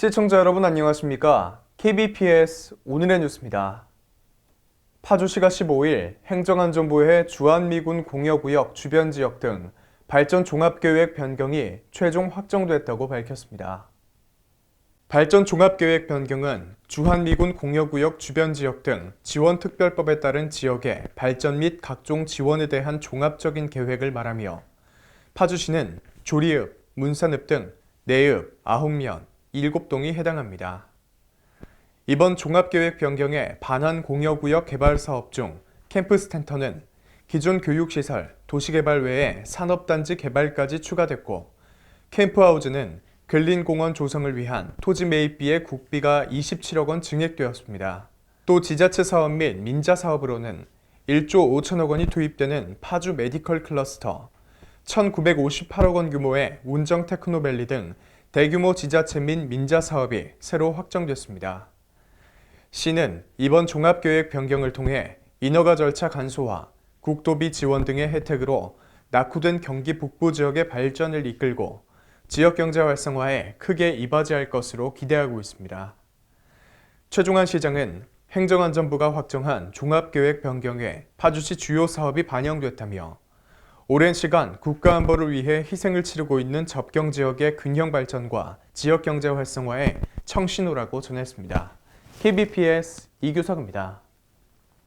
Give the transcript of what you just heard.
시청자 여러분 안녕하십니까? KBPS 오늘의 뉴스입니다. 파주시가 15일 행정안전부의 주한미군 공여구역 주변 지역 등 발전 종합계획 변경이 최종 확정됐다고 밝혔습니다. 발전 종합계획 변경은 주한미군 공여구역 주변 지역 등 지원특별법에 따른 지역의 발전 및 각종 지원에 대한 종합적인 계획을 말하며 파주시는 조리읍, 문산읍 등 내읍, 아홉면, 일곱동이 해당합니다. 이번 종합계획 변경의 반환 공여구역 개발 사업 중 캠프스텐터는 기존 교육시설, 도시개발 외에 산업단지 개발까지 추가됐고 캠프하우즈는 근린공원 조성을 위한 토지 매입비의 국비가 27억 원 증액되었습니다. 또 지자체 사업 및 민자 사업으로는 1조 5천억 원이 투입되는 파주 메디컬 클러스터, 1,958억 원 규모의 운정 테크노밸리 등 대규모 지자체 및 민자 사업이 새로 확정됐습니다. 시는 이번 종합계획 변경을 통해 인허가 절차 간소화, 국도비 지원 등의 혜택으로 낙후된 경기 북부 지역의 발전을 이끌고 지역 경제 활성화에 크게 이바지할 것으로 기대하고 있습니다. 최종환 시장은 행정안전부가 확정한 종합계획 변경에 파주시 주요 사업이 반영됐다며 오랜 시간 국가 안보를 위해 희생을 치르고 있는 접경 지역의 균형 발전과 지역 경제 활성화에 청신호라고 전했습니다. KBPS 이규석입니다.